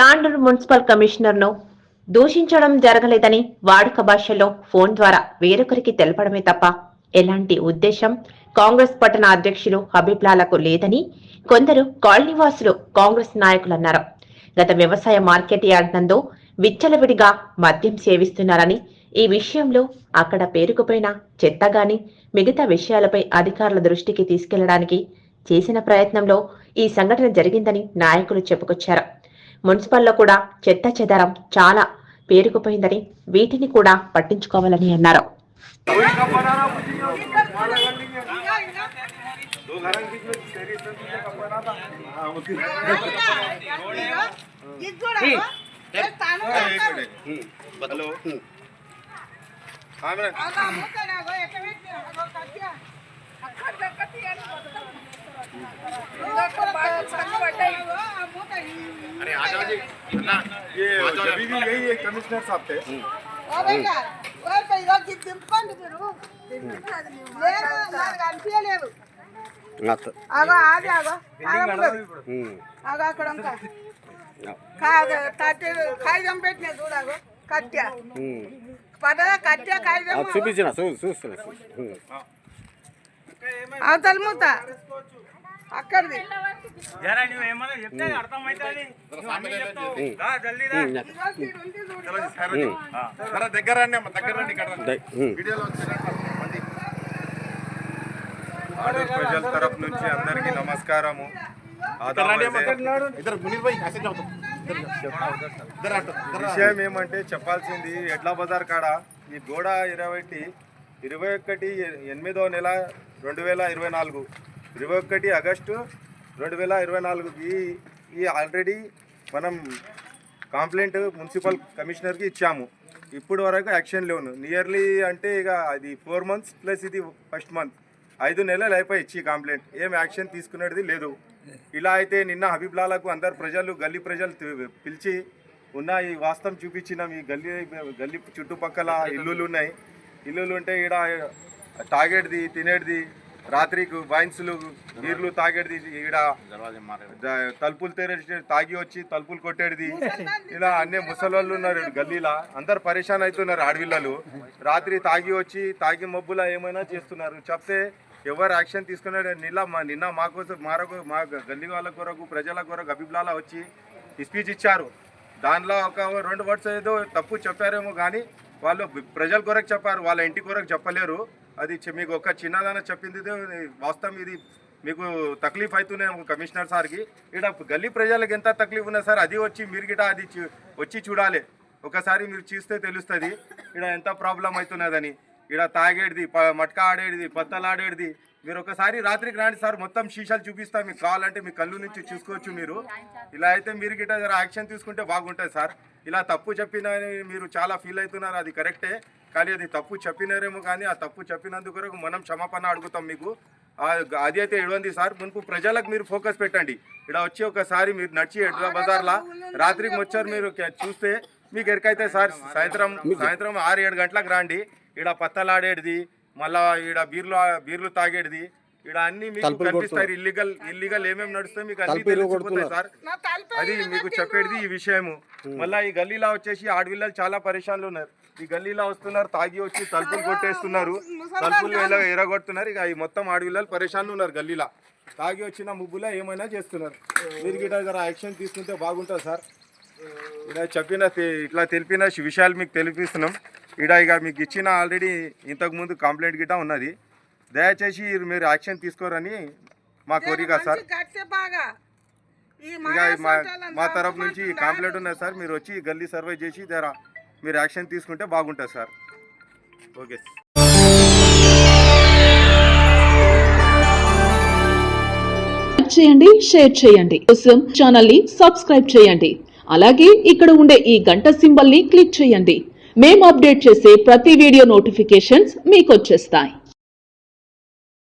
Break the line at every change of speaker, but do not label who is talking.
Tandur municipal కమిషనర్ను దూషించడం జరగలేదని వాడుక భాషలో ఫోన్ ద్వారా వేరొకరికి తెలపడమే తప్ప ఎలాంటి ఉద్దేశం? కాంగ్రెస్ పట్టణ అధ్యక్షులు హబీబ్లాలకు లేదని కొందరు కాలనీవాసులు కాంగ్రెస్ నాయకులు అన్నారు. గత వ్యవసాయ మార్కెట్ యార్డ్ నందు విచ్చలవిడిగా మద్యం సేవిస్తున్నారని ఈ విషయంలో అక్కడ పేరుకుపోయిన చెత్త గాని మిగతా విషయాలపై అధికారుల దృష్టికి తీసుకెళ్ళడానికి చేసిన ప్రయత్నంలో ఈ సంఘటన జరిగిందని నాయకులు చెప్పుకొచ్చారు. మున్సిపల్లో కూడా చెత్త చెదారం చాలా పేరుకుపోయిందని వీటిని కూడా పట్టించుకోవాలని అన్నారు.
कोई कब बना रहा कुछ नहीं हो माला कर लेंगे दो घर के बीच में तेरी संस्कृति का कब बना था हाँ उसकी हेलो हाँ मेरा
अरे आ जाओ जी अन्ना
ये जब भी यही एक कमिश्नर साहब थे
అనిపించలేదు అగో అది అగో అగో అక్కడ ఇంకా కాదు కట్టె కాగితం పెట్టినా చూడగో కట్టె పడ్డదా కట్టె కాగితం
చూపించిన చూస్తున్నా
అవతల మూత అక్కడిది.
ప్రజల తరపు నుంచి అందరికీ నమస్కారము. విషయం ఏమంటే చెప్పాల్సింది ఎడ్ల బజార్ కాడ ఈ గోడ ఇరవై ఇరవై ఒకటి ఎనిమిదో నెల రెండు వేల ఇరవై నాలుగు. ఇరవై ఒకటి ఆగస్టు రెండు వేల ఇరవై నాలుగుకి ఈ ఆల్రెడీ మనం కంప్లైంట్ మున్సిపల్ కమిషనర్కి ఇచ్చాము. ఇప్పుడు వరకు యాక్షన్ లేవును నియర్లీ అంటే ఇక అది ఫోర్ మంత్స్ ప్లస్ ఇది ఫస్ట్ మంత్ ఐదు నెలలు అయిపోయి ఇచ్చి కంప్లైంట్ ఏం యాక్షన్ తీసుకునేది లేదు. ఇలా అయితే నిన్న హబీబ్లాలకు అందరు ప్రజలు గల్లీ ప్రజలు పిలిచి ఉన్న ఈ వాస్తవం చూపించినాం. ఈ గల్లీ గల్లీ చుట్టుపక్కల ఇల్లులు ఉన్నాయి. ఇల్లులు ఉంటే ఈడ తాగేటిది తినేటిది రాత్రికి వైన్స్లు నీర్లు తాగేటిది ఈడ తలుపులు తెరేసి తాగి వచ్చి తలుపులు కొట్టేటిది. ఇలా అన్ని ముసలోళ్ళు ఉన్నారు గల్లీలా. అందరు పరేషాన్ అవుతున్నారు ఆడవిల్లలు రాత్రి తాగి వచ్చి తాగి మబ్బులా ఏమైనా చేస్తున్నారు. చెప్తే ఎవరు యాక్షన్ తీసుకున్నాడు? నిన్న మా నిన్న మా కోసం మారకు మా గల్లీ వాళ్ళ కొరకు ప్రజల కొరకు అభిప్రాయాలు వచ్చి స్పీచ్ ఇచ్చారు. దానిలో ఒక రెండు వర్డ్స్ ఏదో తప్పు చెప్పారేమో కానీ వాళ్ళు ప్రజల కొరకు చెప్పారు. వాళ్ళ ఇంటి కొరకు చెప్పలేరు. అది మీకు ఒక చిన్నదాన చెప్పింది వాస్తవం ఇది. మీకు తక్లీఫ్ అవుతున్నాయి కమిషనర్ సార్కి. ఇక్కడ గల్లీ ప్రజలకు ఎంత తక్లీఫ్ ఉన్నా సార్ అది వచ్చి మీరు గిట అది వచ్చి చూడాలి. ఒకసారి మీరు చూస్తే తెలుస్తుంది. ఇక్కడ ఎంత ప్రాబ్లం అవుతున్నదని ఇక్కడ తాగేడిది మట్కా ఆడేది పత్తలు ఆడేది మీరు ఒకసారి రాత్రికి రాండి సార్ మొత్తం శీషాలు చూపిస్తాం. మీకు కావాలంటే మీ కళ్ళు నుంచి చూసుకోవచ్చు మీరు. ఇలా అయితే మీరు గిట్ట యాక్షన్ తీసుకుంటే బాగుంటుంది సార్. ఇలా తప్పు చెప్పిన మీరు చాలా ఫీల్ అవుతున్నారు అది కరెక్టే. కానీ అది తప్పు చెప్పినారేమో కానీ ఆ తప్పు చెప్పినందుకు కొరకు మనం క్షమాపణ అడుగుతాం మీకు. అది అయితే ఇవ్వండి సార్. మునుపు ప్రజలకు మీరు ఫోకస్ పెట్టండి. ఇక్కడ వచ్చి ఒకసారి మీరు నడిచి ఎడ్ల బజార్లా రాత్రికి వచ్చారు మీరు చూస్తే మీకు ఎరికైతే సార్ సాయంత్రం సాయంత్రం ఆరు ఏడు గంటలకు రాండి. ఇక్కడ పత్తలాడేది మళ్ళా ఈడ బీర్లు బీర్లు తాగేటిది ఈడ అన్ని మీకు కనిపిస్తారు ఇల్లీగల్ ఇల్లీగల్ ఏమేమి నడుస్తాయి మీకు అన్ని తెలిసిపోతాయి సార్.
నా తలుపు
అది మీకు చెప్పేది ఈ విషయము. మళ్ళా ఈ గల్లీలో వచ్చేసి ఆడవిల్లలు చాలా పరేషాన్లు ఉన్నారు. ఈ గల్లీలో వస్తున్నారు తాగి వచ్చి తలుపులు కొట్టేస్తున్నారు. తలుపులు ఎలా ఎరగొడుతున్నారు? ఇక ఈ మొత్తం ఆడవిల్లలు పరేషాన్లు ఉన్నారు గల్లీలో. తాగి వచ్చిన ముగ్గులో ఏమైనా చేస్తున్నారు. మీరు గిట్ట జర యాక్షన్ తీసుకుంటే బాగుంటుంది సార్. ఇలా చెప్పిన ఇట్లా తెలిపిన విషయాలు మీకు తెలిపిస్తున్నాం. ఇక్కడ ఇక మీకు ఇచ్చిన ఆల్రెడీ ఇంతకుముందు కంప్లైంట్ గిట్ట ఉన్నది. దయచేసి మీరు యాక్షన్ తీసుకోరని మా కోరిక సార్. మా తరపు నుంచి కంప్లైంట్ ఉన్నది సార్. మీరు వచ్చి గల్లీ సర్వే చేసి జర మీరు యాక్షన్ తీసుకుంటే బాగుంటుంది సార్. ఓకే.
చేయండి షేర్ చేయండి. కోసం ఛానల్ని సబ్స్క్రైబ్ చేయండి. అలాగే ఇక్కడ ఉండే ఈ గంట సింబల్ని క్లిక్ చేయండి. మేము అప్డేట్ చేసే ప్రతి వీడియో నోటిఫికేషన్స్ మీకు వచ్చేస్తాయి.